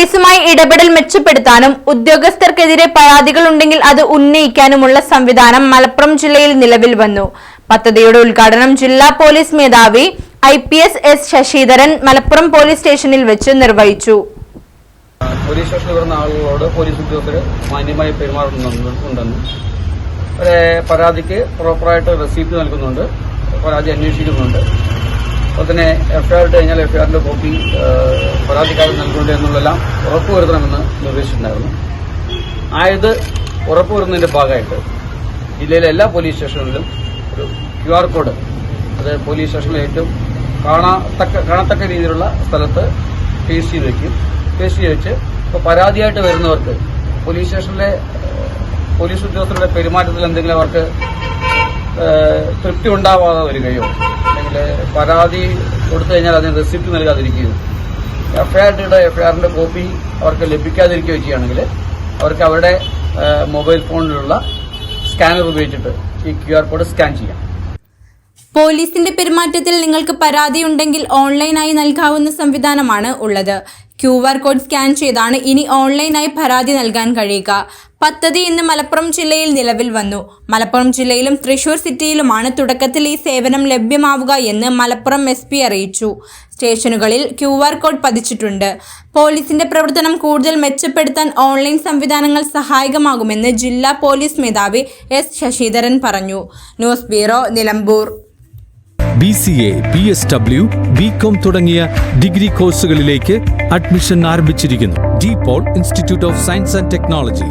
പോലീസുമായി ഇടപെടൽ മെച്ചപ്പെടുത്താനും ഉദ്യോഗസ്ഥർക്കെതിരെ പരാതികൾ ഉണ്ടെങ്കിൽ അത് ഉന്നയിക്കാനുമുള്ള സംവിധാനം മലപ്പുറം ജില്ലയിൽ നിലവിൽ വന്നു. പദ്ധതിയുടെ ഉദ്ഘാടനം ജില്ലാ പോലീസ് മേധാവി I P S S Sasidharan Malappuram police സ്റ്റേഷനിൽ വെച്ച് നിർവഹിച്ചു. പോലീസ് സ്റ്റേഷനിൽ ആളുകളോട് പോലീസ് ഉദ്യോഗസ്ഥർ മാന്യമായി പെരുമാറുന്നുണ്ടെന്നും പരാതിക്ക് പ്രോപ്പറായിട്ട് റെസീപ്റ്റ് നൽകുന്നുണ്ട്. പരാതി അന്വേഷിക്കുന്നുണ്ട്. അപ്പോൾ തന്നെ എഫ്ഐആർ ഇട്ട് കഴിഞ്ഞാൽ എഫ്ഐആറിന്റെ കോപ്പി പരാതിക്കാരൻ നൽകുന്നുണ്ട് എന്നുള്ളതെല്ലാം ഉറപ്പുവരുത്തണമെന്ന് നിർദ്ദേശിച്ചിട്ടുണ്ടായിരുന്നു. ആയത് ഉറപ്പുവരുന്നതിന്റെ ഭാഗമായിട്ട് ജില്ലയിലെ എല്ലാ പോലീസ് സ്റ്റേഷനുകളിലും ഒരു ക്യു ആർ കോഡ് അത് പോലീസ് സ്റ്റേഷനിലെ ഏറ്റവും കാണാത്തക്ക കാണത്തക്ക രീതിയിലുള്ള സ്ഥലത്ത് പേസ്റ്റ് ചെയ്ത് വെക്കും. പേസ്റ്റ് ചെയ്ത് വെച്ച് ഇപ്പോൾ പരാതിയായിട്ട് വരുന്നവർക്ക് പോലീസ് സ്റ്റേഷനിലെ പോലീസ് ഉദ്യോഗസ്ഥരുടെ പെരുമാറ്റത്തിൽ എന്തെങ്കിലും അവർക്ക് തൃപ്തി ഉണ്ടാവാതെ വരികയോ അല്ലെങ്കിൽ പരാതി കൊടുത്തു കഴിഞ്ഞാൽ അതിന് റെസിപ്റ്റ് നൽകാതിരിക്കുകയോ. എഫ്ഐആറിന്റെ എഫ്ഐആറിന്റെ കോപ്പി അവർക്ക് ലഭിക്കാതിരിക്കുകയോ ചെയ്യുകയാണെങ്കിൽ അവർക്ക് അവരുടെ മൊബൈൽ ഫോണിലുള്ള സ്കാനർ ഉപയോഗിച്ചിട്ട് ഈ ക്യു ആർ കോഡ് സ്കാൻ ചെയ്യാം. പോലീസിന്റെ പെരുമാറ്റത്തിൽ നിങ്ങൾക്ക് പരാതി ഉണ്ടെങ്കിൽ ഓൺലൈനായി നൽകാവുന്ന സംവിധാനമാണ് ഉള്ളത്. ക്യു ആർ കോഡ് സ്കാൻ ചെയ്താണ് ഇനി ഓൺലൈനായി പരാതി നൽകാൻ കഴിയുക. പദ്ധതി ഇന്ന് മലപ്പുറം ജില്ലയിൽ നിലവിൽ വന്നു. മലപ്പുറം ജില്ലയിലും തൃശൂർ സിറ്റിയിലുമാണ് തുടക്കത്തിൽ ഈ സേവനം ലഭ്യമാവുക എന്ന് മലപ്പുറം എസ് പി അറിയിച്ചു. സ്റ്റേഷനുകളിൽ ക്യു ആർ കോഡ് പതിച്ചിട്ടുണ്ട്. പോലീസിന്റെ പ്രവർത്തനം കൂടുതൽ മെച്ചപ്പെടുത്താൻ ഓൺലൈൻ സംവിധാനങ്ങൾ സഹായകമാകുമെന്ന് ജില്ലാ പോലീസ് മേധാവി എസ് ശശിധരൻ പറഞ്ഞു. News bureau Nilambur. B C A B S W B com തുടങ്ങിയ ഡിഗ്രി കോഴ്സുകളിലേക്ക് അഡ്മിഷൻ ആരംഭിച്ചിരിക്കുന്നു. De Paul institute of science and technology.